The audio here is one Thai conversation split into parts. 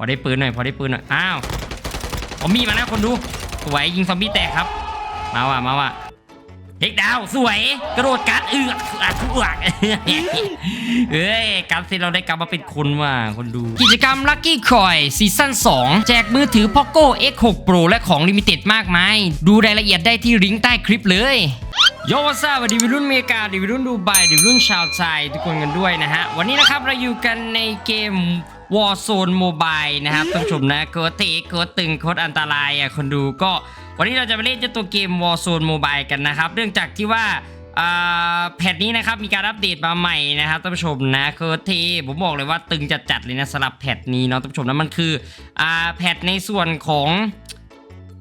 อได้ปืนหน่อยพอได้ปืนหน่อยอ้าวเอามีมาแล้วคนดูสวยยิงซอมบี้แตกครับ มาว่ะมาว่ะเด็กดาวสวยกระโดดกัดเอือกอัดเอือกเอ้ยการที่เราได้กลับมาเป็นคนว่ะคนดู กิจกรรม Lucky Coin ซีซั่น2 แจกมือถือ Poco X6 Pro และของลิมิเต็ดมากมาย ดูรายละเอียดได้ที่ลิงก์ใต้คลิปเลยโยวัสดีวิรุ่นอเมริกาดิวิรุ่นดูไบดิวิรุ่นชาวไทยทุกคนกันด้วยนะฮะ วันนี้นะครับเราอยู่กันในเกม Warzone Mobile นะครับท่านผู้ชมนะโคตรเตะโคตรตึงโคตรอันตรายอะคนดูก็วันนี้เราจะไปเล่นเจ้าตัวเกม Warzone Mobile กันนะครับ เนื่องจากที่ว่าอ่าแพทนี้นะครับมีการอัปเดตมาใหม่นะครับท่านผู้ชมนะโคตรเทผมบอกเลยว่าตึงจัดๆเลยนะสำหรับแพทนี้เนาะท่านผู้ชมนะมันคืออ่าแพทในส่วนของ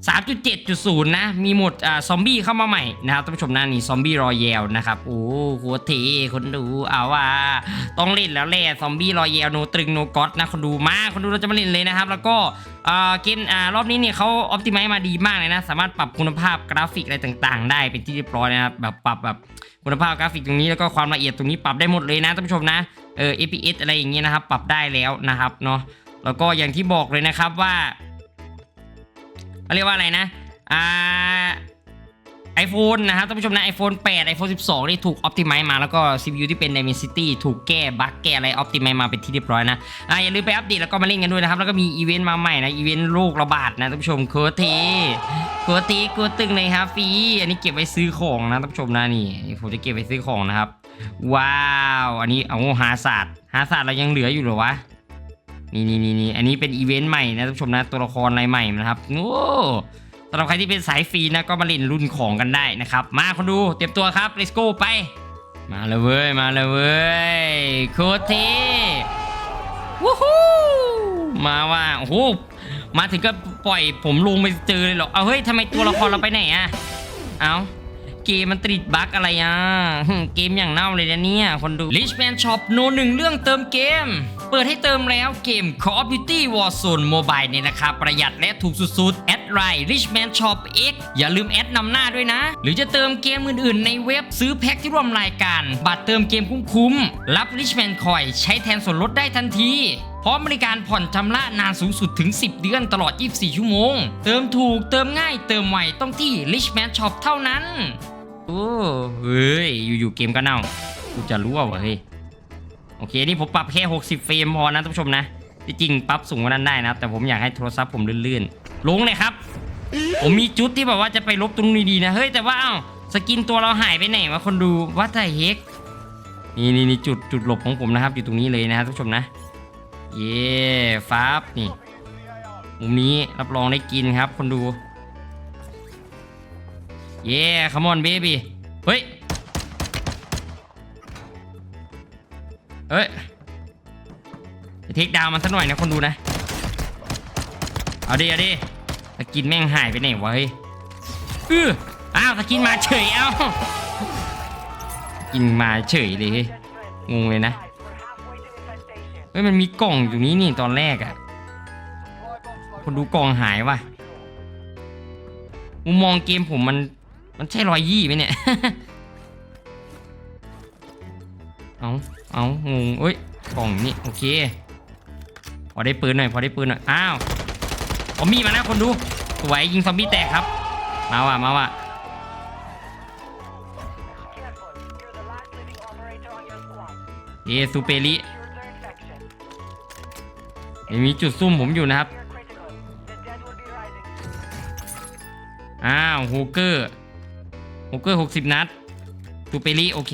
3.7.0 นะ มีหมดอ่าซอมบี้เข้ามาใหม่นะครับท่านผู้ชมนะนี่ซอมบี้รอยแยลนะครับ โอ้โหเทคนดูเอาว่า ต้องเล่นแล้วแหละซอมบี้รอยแยลโนตรึงโนก็อตนะ คนดูมาคนดูเราจะมาเล่นเลยนะครับ แล้วก็อ่าเกมอ่ารอบนี้เนี่ยเขาออ t ติ i z e มาดีมากเลยนะ สามารถปรับคุณภาพกราฟิกอะไรต่างๆ ได้เป็นที่เรียบร้อยนะครับแบบปรับแบบคุณภาพกราฟิกตรงนี้แล้วก็ความละเอียดตรงนี้ปรับได้หมดเลยนะท่านผู้ชมนะเออ FPS อะไรอย่างเงี้ยนะครับปรับได้แล้วนะครับเนาะแล้วก็อย่างที่บอกเลยนะครับว่า เขาเรียกว่าอะไรนะอ่าไอโฟนนะครับท่านผู้ชมนะ iPhone 8 iPhone 12 นี่ถูก Optimize มาแล้วก็ CPU ที่เป็น Dimensity ถูกแก้บั๊กแก้อะไร Optimize มาเป็นที่เรียบร้อยนะอ่าอย่าลืมไปอัปเดตแล้วก็มาเล่นกันด้วยนะครับ แล้วก็มีอีเวนต์มาใหม่นะ อีเวนต์โรคระบาดนะท่านผู้ชมโคตรเทโคตรเทโคตรตึงเลยครับฟรีอันนี้เก็บไว้ซื้อของนะท่านผู้ชมนะนี่ผมจะเก็บไว้ซื้อของนะครับ ว้าว อันนี้เอาหาศาสตร์หาศาสตร์เรายังเหลืออยู่หรอวะ นี่นี่นี่นี่อันนี้เป็นอีเวนต์ใหม่นะท่านผู้ชมนะตัวละครอะไรใหม่นะครับโอ้สำหรับใครที่เป็นสายฟรีนะก็มาเล่นรุ่นของกันได้นะครับ มาคนดูเตรียมตัวครับ let's go ไป มาเลยเว้ย มาเลยเว้ยโคตรเท่วู้ฮู้มาว่าโอ้โหมาถึงก็ปล่อยผมลงไปเจอเลยเหรอเอาเฮ้ยทำไมตัวละครเราไปไหนอะเอาเกมมันติดบั๊กอะไรอะ เกมอย่างเน่าเลยนะเนี่ยคนดู Richman Shop โนหนึ่งเรื่องเติมเกม เปิดให้เติมแล้วเกม Call of Duty Warzone Mobile เนี่ยนะครับ ประหยัดและถูกสุดๆ แอดไลน์ Richman Shop X อย่าลืมแอดนำหน้าด้วยนะ หรือจะเติมเกมอื่นๆ ในเว็บซื้อแพ็คที่ร่วมรายการ บัตรเติมเกมคุ้มๆ รับ Richman Coin ใช้แทนส่วนลดได้ทันทีพร้อมบริการผ่อนชำระนานสูงสุดถึง 10 เดือนตลอด 24 ชั่วโมง เติมถูกเติมง่ายเติมไวต้องที่ Richman Shop เท่านั้น โอ้เฮ้ย อยู่ๆเกมก็เน่า กูจะรู้ว่าเฮ้ย โอเค นี่ผมปรับแค่ 60เฟรมพอนะท่านผู้ชมนะที่จริงปรับสูงกว่านั้นได้นะแต่ผมอยากให้โทรศัพท์ผมลื่นๆ ลงเลยครับ ผมมีจุดที่แบบว่าจะไปลบตรงนี้ดีนะ เฮ้ย แต่ว่าเอ้าสกินตัวเราหายไปไหนวะคนดูวัดไทเฮกนี่นี่นี่จุดจุดหลบของผมนะครับ อยู่ตรงนี้เลยนะครับท่านผู้ชมนะ เย่ฟ้าบนี่มุมนี้รับรองได้กินครับ คนดู เย่ขมอนเบบี้เฮ้ย เฮ้ยเทคดาวมันสักหน่อยนะคนดูนะ เอาดิเอาดิสกินแม่งหายไปไหนวะเฮ้ยอื้ออ้าวสกินมาเฉยเอ้ากินมาเฉยเลยเฮ้ยงงเลยนะเฮ้ยมันมีกล่องอยู่นี้นี่ตอนแรกอะคนดูกล่องหายว่ะมุมมองเกมผมมันมันใช่รอยยี่ไหมเนี่ย เอาเอางงเอ้ยกล่องนี่โอเค พอได้ปืนหน่อย พอได้ปืนหน่อย อ้าวเอามีมาแล้วคนดู สวยยิงซอมบี้แตกครับ มาว่ะ มาว่ะ เอซูเปริยังมีจุดซุ่มผมอยู่นะครับ อ้าวฮูเกอร์ฮูเกอร์หกสิบนัดซูเปริโอเค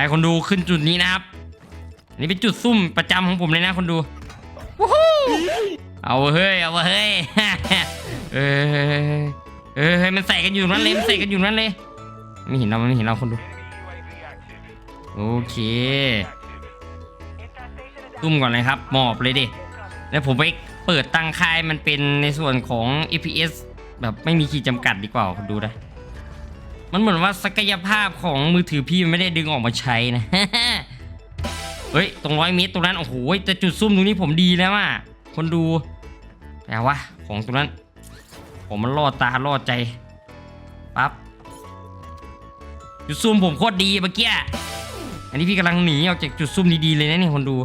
ไปคนดูขึ้นจุดนี้นะครับอันนี้เป็นจุดซุ่มประจำของผมเลยนะคนดูวู้ฮู้เอาเฮ้ยเอาเฮ้ยเออเออเฮ้ยมันใส่กันอยู่นั่นเลยมันใส่กันอยู่นั่นเลยไม่เห็นเราไม่เห็นเราคนดูโอเคซุ่มก่อนเลยครับหมอบเลยดิแล้วผมไปเปิดตั้งค่ายมันเป็นในส่วนของ FPS แบบไม่มีขีดจำกัดดีกว่าคุณดูนะ มันเหมือนว่าศักยภาพของมือถือพี่มันไม่ได้ดึงออกมาใช้นะ เฮ้ย ตรงร้อยเมตรตรงนั้น โอ้โห แต่จุดซุ่มตรงนี้ผมดีแล้วอะ คนดู แต่ว่าของตรงนั้น ผมมันล่อตาล่อใจ ปั๊บ จุดซุ่มผมโคตรดีเมื่อกี้ อันนี้พี่กำลังหนีออกจากจุดซุ่มดีๆเลยนะนี่คนดู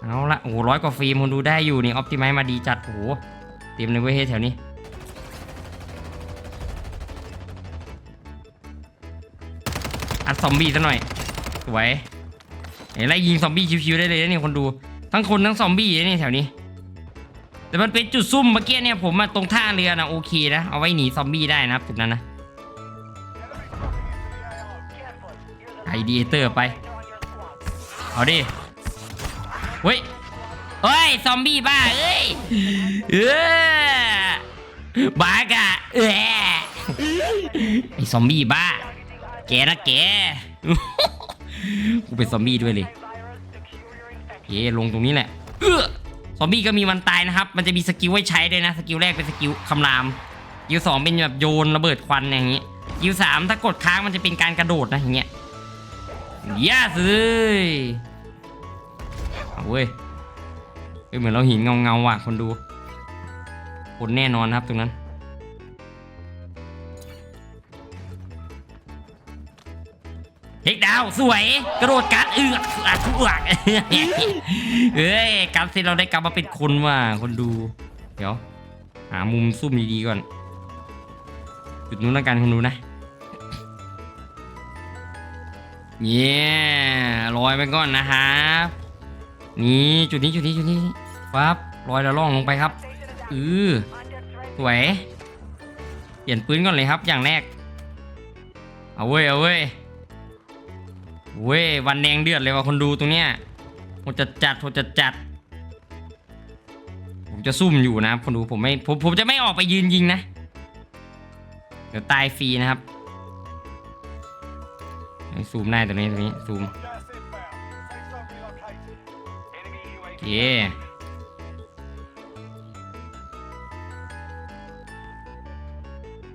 เอาละโอ้โหร้อยกว่าฟิล์มคนดูได้อยู่นี่ออ t ติไมมาดีจัด โอ้โห เต็มเลยเว้ยแถวนี้ ซอมบี้ซะหน่อยสวยเห็นไล่ยิงซอมบี้ชิวๆได้เลยนะเนี่ยคนดู ทั้งคนทั้งซอมบี้เนี่ยแถวนี้ แต่มันเป็นจุดซุ่มเมื่อกี้เนี่ยผมมาตรงท่าเรือนะโอเคนะ เอาไว้หนีซอมบี้ได้นะครับจุดนั้นนะไอเดียเตอร์ไป เอาดิ เฮ้ยเฮ้ย ซอมบี้บ้า เอ้ย เออบ้ากะเออไอซอมบี้บ้า แกนะแกกูเป็นซอมบี้ด้วยเลยเย่ลงตรงนี้แหละเออซอมบี้ก็มีวันตายนะครับ มันจะมีสกิลไว้ใช้ด้วยนะ สกิลแรกเป็นสกิลคำรามสกิลสองเป็นแบบโยนระเบิดควันอย่างงี้สกิลสามถ้ากดค้างมันจะเป็นการกระโดดนะอย่างเงี้ยยาสเลยเอาเว้ยเฮ้ยเหมือนเราห็นเงาเงาว่ะคนดูคนแน่นอนครับตรงนั้น เฮกดาวสวยกระโดดกัดเอือกอักเอือกเอ้ยกัดเสร็จเราได้กลับมาเป็นคนว่ะคนดู เดี๋ยว หามุมซุ่มดีๆก่อน จุดนู้นแล้วกันคนดูนะเนี่ยลอยไปก่อนนะครับนี่จุดนี้จุดนี้จุดนี้ปั๊บลอยแล้วล่องลงไปครับอือสวยเปลี่ยนปืนก่อนเลยครับอย่างแรกเอาเว้ยเอาเว้ย เว้ยวันแดงเดือดเลยว่ะคนดูตรงเนี้ยผมจะจัดผมจะจัด ผมจะซุ่มอยู่นะครับคนดูผมไม่ผมผมจะไม่ออกไปยืนยิงนะ เดี๋ยวตายฟรีนะครับซูมได้ตรงนี้ตรงนี้ซูมโอเค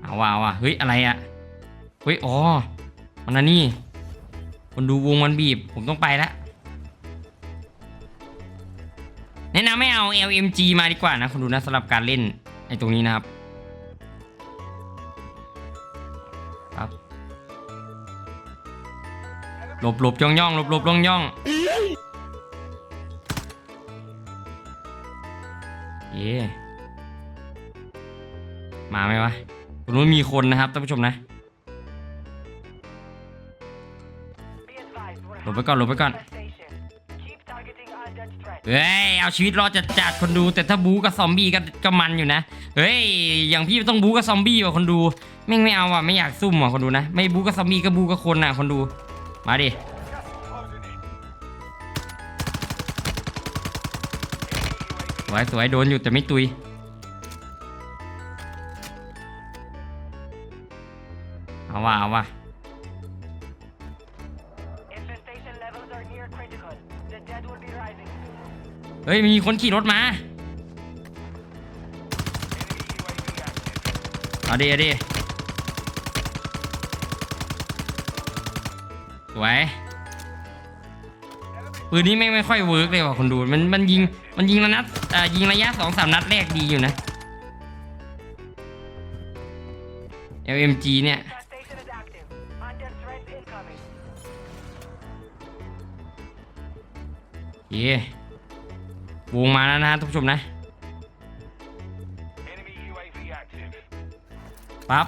เอาว่ะเอาว่ะเฮ้ยอะไรอะเฮ้ยอ๋อมันอันนี้ คนดูวงมันบีบ ผมต้องไปแล้วแนะนำไม่เอา LMG มาดีกว่านะคนดูนะสำหรับการเล่นไอ้ตรงนี้นะครับครับหลบหลบย่องย่องหลบหลบย่องย่องเย่มาไหมวะคนนู้นมีคนนะครับท่านผู้ชมนะ บไปก่อนหลบไปก่อนเฮ้ยเอาชีวิตรอดจัดจัดคนดูแต่ถ้าบูกับซอมบี้ก็ก็มันอยู่นะเฮ้ยอย่างพี่ต้องบูกับซอมบี้ว่ะคนดูแม่งไม่เอาว่ะไม่อยากซุ่มว่ะคนดูนะ ไม่บูกับซอมบี้ก็บูกับคนน่ะคนดูมาดิสวยสวยโดนอยู่แต่ไม่ตุยเอาว่ะเอาว่ะ เฮ้ยมีคนขี่รถมาเอาดิเอาดิสวยปืนนี้ไม่งไม่ค่อยเวิร์กเลยว่ะคนดูมันมันยิงมันยิงระนัดอ่ายิงระยะสองสามนัดแรกดีอยู่นะ LMG เนี่ยเย่ วงมาแล้วนะฮะท่านผู้ชมนะปั๊บ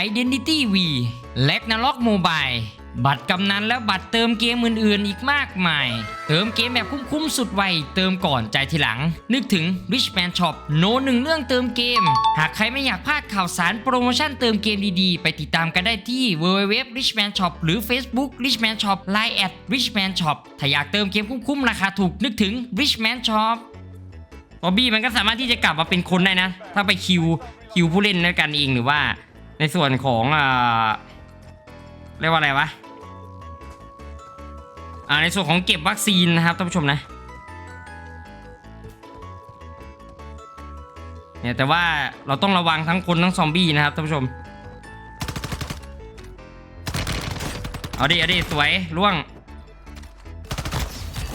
Identity V และ n a r o k Mobile บัตรกำนันและบัตรเติมเกมอื่นๆ อีกมากมาย เติมเกมแบบคุ้มๆ สุดไว เติมก่อนใจทีหลัง นึกถึง Richman Shop โนหนึ่งเรื่องเติมเกม หากใครไม่อยากพลาดข่าวสารโปรโมชั่นเติมเกมดีๆ ไปติดตามกันได้ที่ www richman shop หรือ Facebook richman shop line at richman shop ถ้าอยากเติมเกมคุ้มๆ ราคาถูกนึกถึง richman shop บอบบี้มันก็สามารถที่จะกลับมาเป็นคนได้นะ ถ้าไปคิวคิวผู้เล่นด้วยกันเองหรือว่า ในส่วนของอ่าเรียกว่าอะไรวะอ่าในส่วนของเก็บวัคซีนนะครับท่านผู้ชมนะเนี่ยแต่ว่าเราต้องระวังทั้งคนทั้งซอมบี้นะครับท่านผู้ชม เอาดิเอาดิสวยล่วง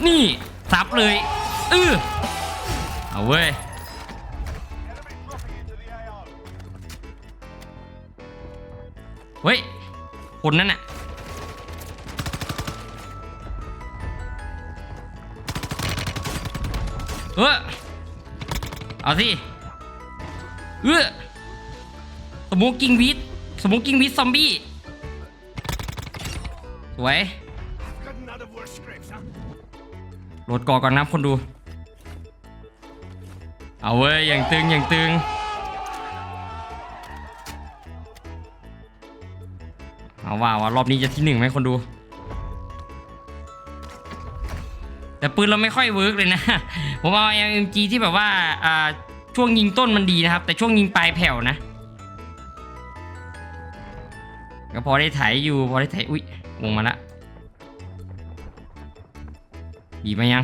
นี่ซับเลย อือเอาเว้ย เฮ้ย คนนั้นน่ะ เออเอาสิ เออสมกกิ้งวิทสมกกิ้งวิทซอมบี้ สวยโหลดก่อก่อนนะคนดู เอาเว้ย อย่างตึง อย่างตึง เอาว่าว่ารอบนี้จะที่หนึ่งไหมคนดู แต่ปืนเราไม่ค่อยเวิร์กเลยนะผมเอา LMG ที่แบบว่าอ่าช่วงยิงต้นมันดีนะครับ แต่ช่วงยิงปลายแผ่วนะก็พอได้ไถอยู่พอได้ไถอุ๊ยวงมาละดีไหมยัง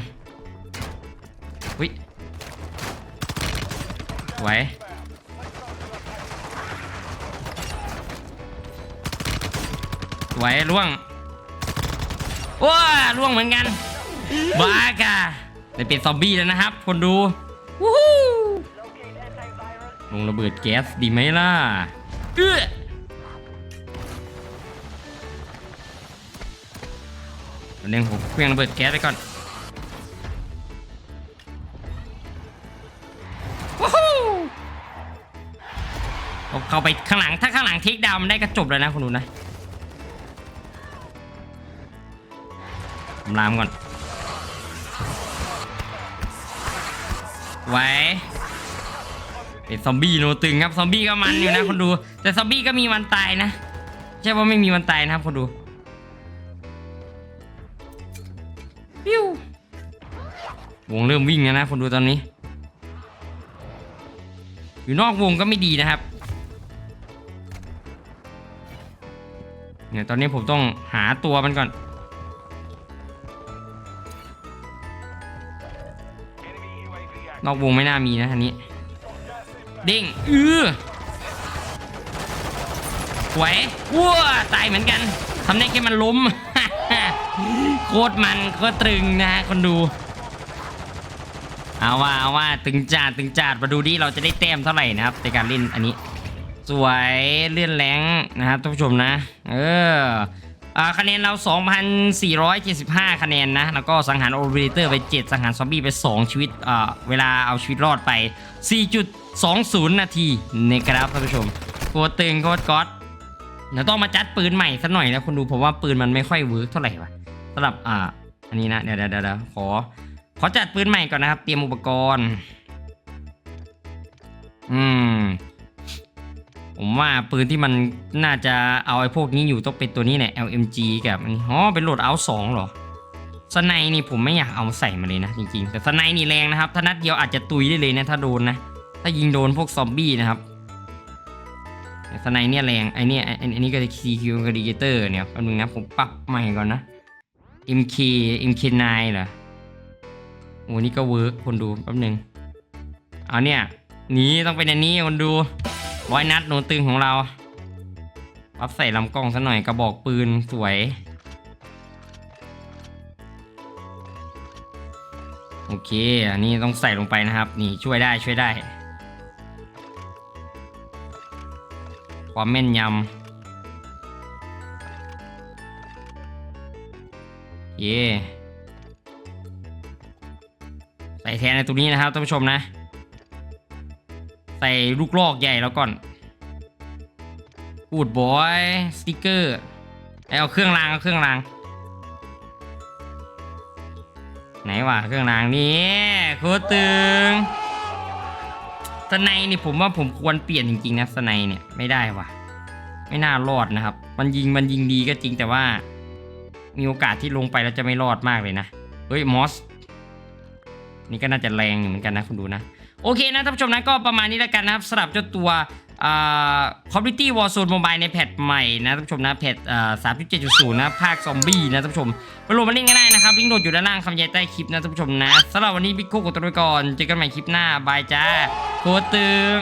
อุ๊ยสว สวยล่วงว้าล่วงเหมือนกันบ้ากะได้เป็นซอมบี้แล้วนะครับ คนดูวู้ฮู้ลงระเบิดแก๊สดีไหมล่ะเอื้อเดี๋ยวผมเครื่องระเบิดแก๊สไปก่อนวู้ฮู้เอาเข้าไปข้างหลังถ้าข้างหลังเทคดาวมันได้ก็จบเลยนะคุณดูนะ ผมลามก่อน ไว้เป็นซอมบี้โนตึงครับ ซอมบี้ก็มันอยู่นะคนดู แต่ซอมบี้ก็มีวันตายนะ ใช่ว่าไม่มีวันตายนะครับคนดูปิ้ววงเริ่มวิ่งแล้วนะคนดูตอนนี้ อยู่นอกวงก็ไม่ดีนะครับเนี่ยตอนนี้ผมต้องหาตัวมันก่อน นอกวงไม่น่ามีนะอันนี้ เด้งอือสวยว้าตายเหมือนกันทำได้แค่มันล้ม โคตรมันโคตรตรึงนะฮะคนดู เอาว่าเอาว่าตึงจัดตึงจัดมาดูดิเราจะได้แต้มเท่าไหร่นะครับในการเล่นอันนี้ สวยเลื่อนแรงนะครับท่านผู้ชมนะ เออ คะแนนเรา 2,475 คะแนนนะ แล้วก็สังหารโอเปอเรเตอร์ไป 7 สังหารซอมบี้ไป 2 ชีวิตเวลาเอาชีวิตรอดไป 4.20 นาทีนะครับท่านผู้ชมโคตรตึงโคตรก๊อตเดี๋ยวต้องมาจัดปืนใหม่สักหน่อยนะคุณดูผมว่าปืนมันไม่ค่อยเวิร์กเท่าไหร่วะสำหรับอ่าอันนี้นะเดี๋ยวเดี๋ยวเดี๋ยวขอ ขอจัดปืนใหม่ก่อนนะครับ เตรียมอุปกรณ์ อืม ผมว่าปืนที่มันน่าจะเอาไอ้พวกนี้อยู่ต้องเป็นตัวนี้เนี่ย LMG กับอ๋อเป็นโหลดเอาสองเหรอสไนนี่ผมไม่อยากเอาใส่มาเลยนะจริงๆ แต่สไนนี่แรงนะครับ ถ้านัดเดียวอาจจะตุยได้เลยนะถ้าโดนนะ ถ้ายิงโดนพวกซอมบี้นะครับสไนเนี่ยแรงไอเนี่ยไอ้ไอันนี้ก็ CQ กับ Indicator เนี่ยแป๊บนึงนะผมปรับใหม่ก่อนนะ MK MK9 เหรอโอ้นี่ก็เวิร์กคนดูแป๊บนึงเอาเนี่ยหนีต้องเป็นอันนี้คนดู ร้อยนัดโนตึงของเราปับใส่ลำกล้องซะหน่อยกระบอกปืนสวย โอเค อันนี้ต้องใส่ลงไปนะครับ นี่ช่วยได้ช่วยได้ ความแม่นยำเย่ใส่แทนในตรงนี้นะครับท่านผู้ชมนะ ส่ลูกลอกใหญ่แล้วก่อนกูดบอยสติกเกอร์เอาเครื่องรางเอาเครื่องราง ไหนวะเครื่องรางนี่โคตรตึงสไนนี่ผมว่าผมควรเปลี่ยนจริงๆนะสไนเนี่ยไม่ได้วะไม่น่ารอดนะครับ มันยิงมันยิงดีก็จริงแต่ว่า มีโอกาสที่ลงไปแล้วจะไม่รอดมากเลยนะเฮ้ยมอสนี่ก็น่าจะแรงอยู่เหมือนกันนะคุณดูนะ โอเคนะท่านผู้ชมนะก็ประมาณนี้แล้วกันนะครับสำหรับเจ้าตัวคอมพิวตี้วอร์ซูนมบายในแพทใหม่นะท่านผู้ชมนะแพทอ่า3.7.0นะภาคซอมบี้นะท่านผู้ชมไปโหลดมาเล่นกันได้นะครับลิงก์โหลดอยู่ด้านล่างคำใหญ่ใต้คลิปนะท่านผู้ชมนะสำหรับวันนี้บิ๊กโคกดตัวไปก่อนเจอกันใหม่คลิปหน้าบายจ้าโคตรตึง